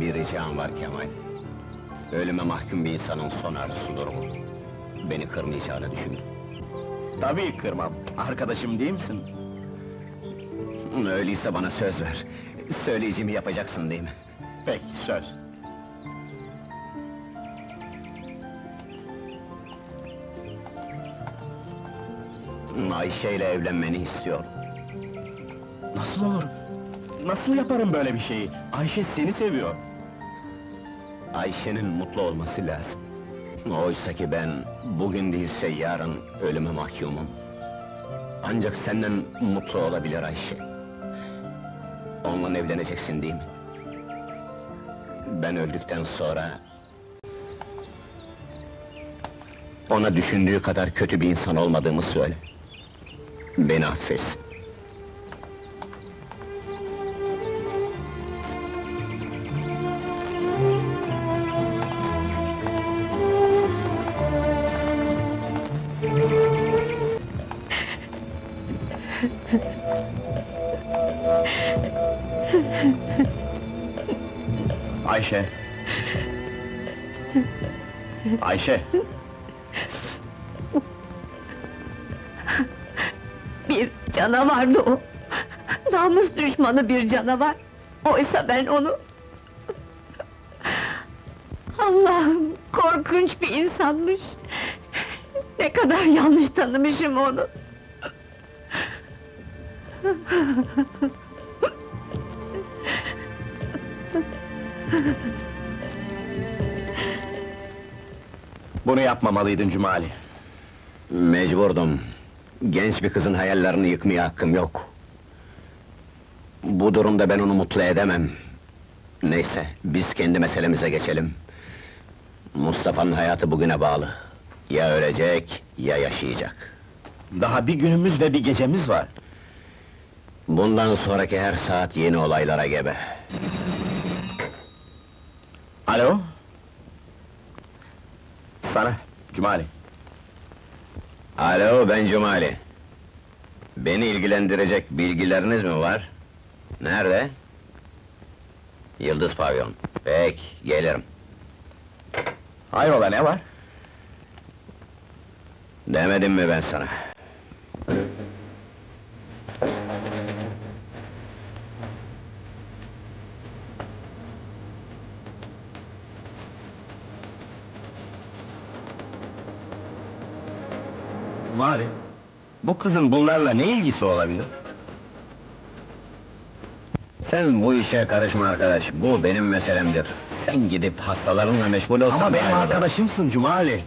bir ricam var Kemal. Ölüme mahkum bir insanın son arzusudur bu. Beni kırmayacağını düşün. Tabii kırmam. Arkadaşım değil misin? Öyleyse bana söz ver. Söyleyeceğimi yapacaksın değil mi? Peki, söz. Ayşe ile evlenmeni istiyorum. Nasıl olur? Nasıl yaparım böyle bir şeyi? Ayşe seni seviyor. Ayşe'nin mutlu olması lazım. Oysa ki ben bugün değilse yarın ölüme mahkumum. Ancak senden mutlu olabilir Ayşe. Onunla evleneceksin değil mi? Ben öldükten sonra... Ona düşündüğü kadar kötü bir insan olmadığımı söyle. Beni affetsin. Ayşe. Ayşe. Bir canavardı o. Namus düşmanı bir canavar. Oysa ben onu... Allah'ım, korkunç bir insanmış. Ne kadar yanlış tanımışım onu. Bunu yapmamalıydın Cumali. Mecburdum. Genç bir kızın hayallerini yıkmaya hakkım yok. Bu durumda ben onu mutlu edemem. Neyse, biz kendi meselemize geçelim. Mustafa'nın hayatı bugüne bağlı. Ya ölecek, ya yaşayacak. Daha bir günümüz ve bir gecemiz var. Bundan sonraki her saat yeni olaylara gebe. Alo? Sana, Cumali. Alo, ben Cumali. Beni ilgilendirecek bilgileriniz mi var? Nerede? Yıldız Pavyon. Peki, gelirim. Hayrola ne var? Demedim mi ben sana? Cumali. Bu kızın bunlarla ne ilgisi olabilir? Sen bu işe karışma arkadaş, bu benim meselemdir. Sen gidip hastalarınla meşgul olsan Ama benim arkadaşımsın Cumali.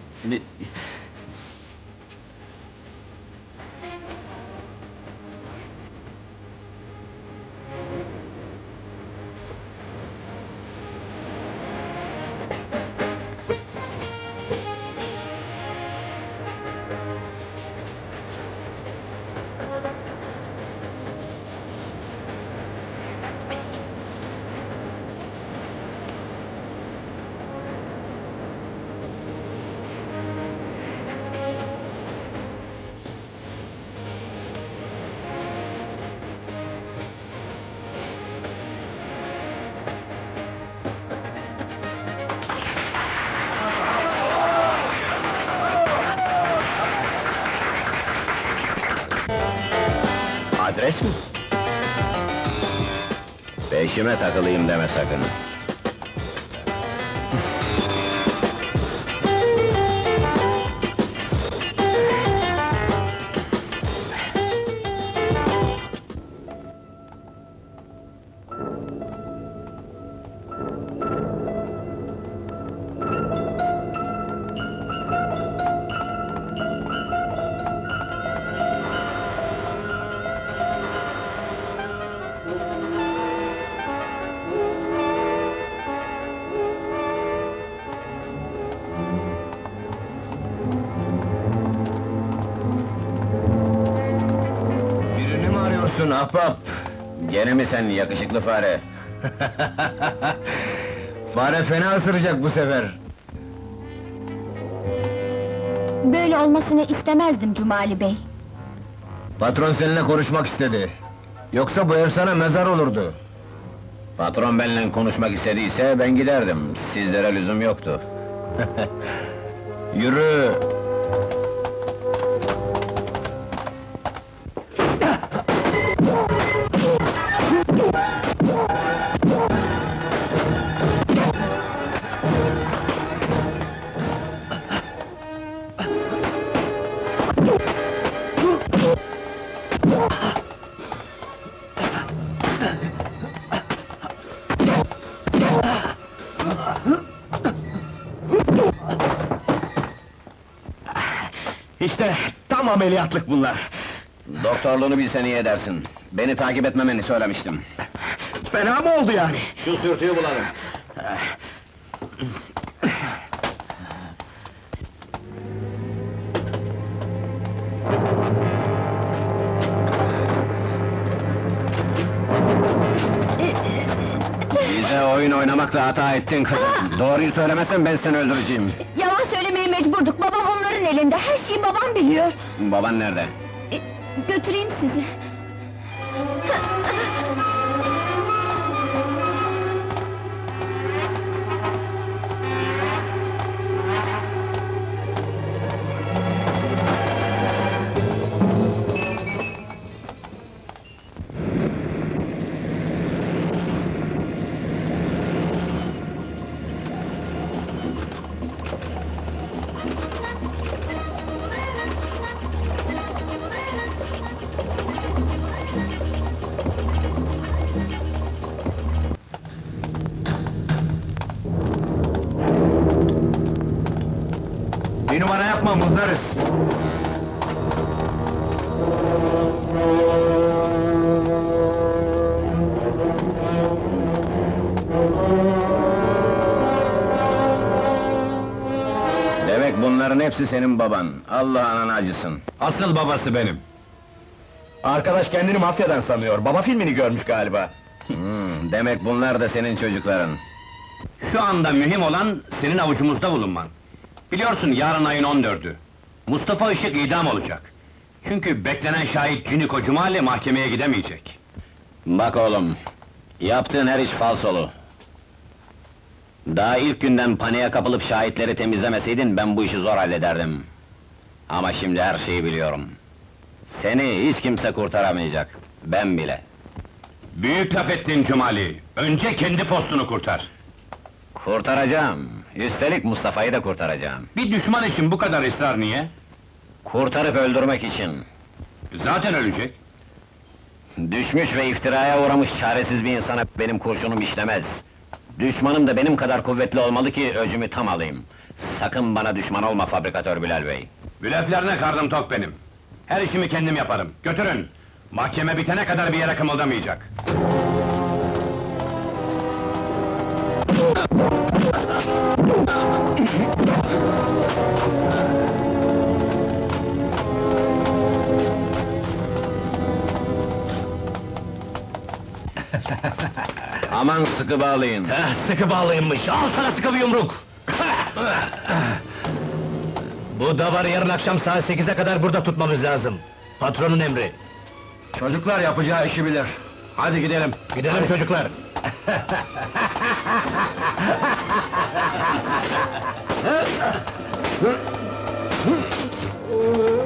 Adres mi? Peşime takılayım deme sakın. Mi arıyorsun ahbap? Gene mi sen yakışıklı fare? fare fena ısıracak bu sefer. Böyle olmasını istemezdim Cumali Bey. Patron seninle konuşmak istedi. Yoksa bu ev sana mezar olurdu. Patron benimle konuşmak istediyse ben giderdim. Sizlere lüzum yoktu. Yürü! İşte tam ameliyatlık bunlar. Doktorluğunu bilsen iyi edersin. Beni takip etmemeni söylemiştim. Fena mı oldu yani? Şu sürtüyü bulalım. Bize oyun oynamakla hata ettin kızım. Doğruyu söylemezsen ben seni öldüreceğim. Yalan söylemeye mecburduk, babam onların elinde, her şeyi babam biliyor! Baban nerede? Götüreyim sizi. Yapma muzlarız. Demek bunların hepsi senin baban. Allah ananı acısın. Asıl babası benim. Arkadaş kendini mafyadan sanıyor. Baba filmini görmüş galiba. Hmm, demek bunlar da senin çocukların. Şu anda mühim olan senin avucumuzda bulunman. Biliyorsun yarın ayın 14'ü. Mustafa Işık idam olacak. Çünkü beklenen şahit Cüniko Cumali mahkemeye gidemeyecek. Bak oğlum, yaptığın her iş falsolu. Daha ilk günden paniğe kapılıp şahitleri temizlemeseydin ben bu işi zor hallederdim. Ama şimdi her şeyi biliyorum. Seni hiç kimse kurtaramayacak, ben bile. Büyük laf ettin Cumali. Önce kendi postunu kurtar. Kurtaracağım, üstelik Mustafa'yı da kurtaracağım. Bir düşman için bu kadar ısrar niye? Kurtarıp öldürmek için. Zaten ölecek. Düşmüş ve iftiraya uğramış çaresiz bir insana benim kurşunum işlemez. Düşmanım da benim kadar kuvvetli olmalı ki öcümü tam alayım. Sakın bana düşman olma fabrikatör Bilal Bey. Blöflerine karnım tok benim. Her işimi kendim yaparım. Götürün. Mahkeme bitene kadar bir yere kımıldamayacak. Aman sıkı bağlayın. Heh, sıkı bağlıymış. Al sana sıkı bir yumruk. Bu davarı yarın akşam saat 8'e kadar burada tutmamız lazım. Patronun emri. Çocuklar yapacağı işi bilir. Hadi gidelim. Gidelim çocuklar. 응? 응?